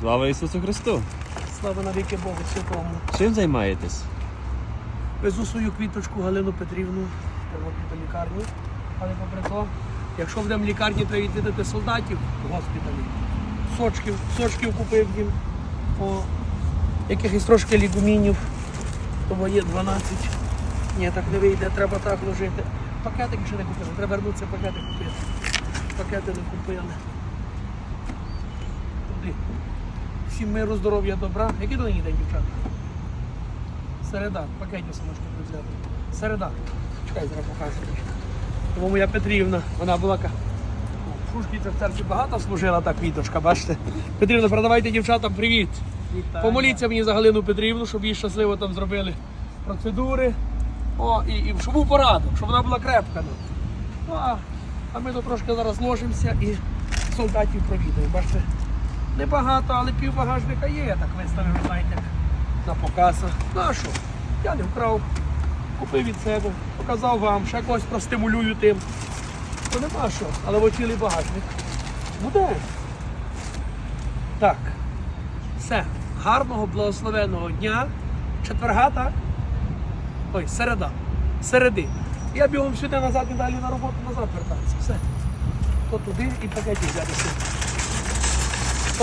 Слава Ісусу Христу! Слава навіки Богу Святому. Чим займаєтесь? Везу свою квіточку Галину Петрівну до лікарні. Але попри то, якщо будемо в лікарні, треба відвідати солдатів в госпіталі. Сочків, сочків купив їм, по якихось трошки лігумінів, тому є 12. Ні, так не вийде, треба так ложити. Пакетики ще не купили, треба вернутися пакети купити. Пакети не купили. Туди. Всім миру, здоров'я, добра. Який нині день, дівчата? Середа, пакетів самошки взяти. Середа. Чекай, зараз покажу. Тому моя Петрівна, вона була. В Шушкій в церкві багато служила та квіточка, бачите? Петрівна, передавайте дівчатам привіт. Помоліться мені за Галину Петрівну, щоб їй щасливо там зробили процедури. О, і, і щоб був порадок, щоб вона була крепка. Ну, а, а ми тут трошки зараз ложимося і солдатів провідаємо. Бачите, небагато, але пів багажника є, я так виставив, знаєте, на показах. Ну що? Я не вкрав, купив від себе, показав вам, ще когось простимулюю тим. То нема що, але в цілий багажник. Буде. Так. Все. Гарного, благословенного дня. Четверга, так? Ой, середа. Середи. Я бігом сюди назад і далі на роботу назад вертатися. Все. То туди і пакетів взяти.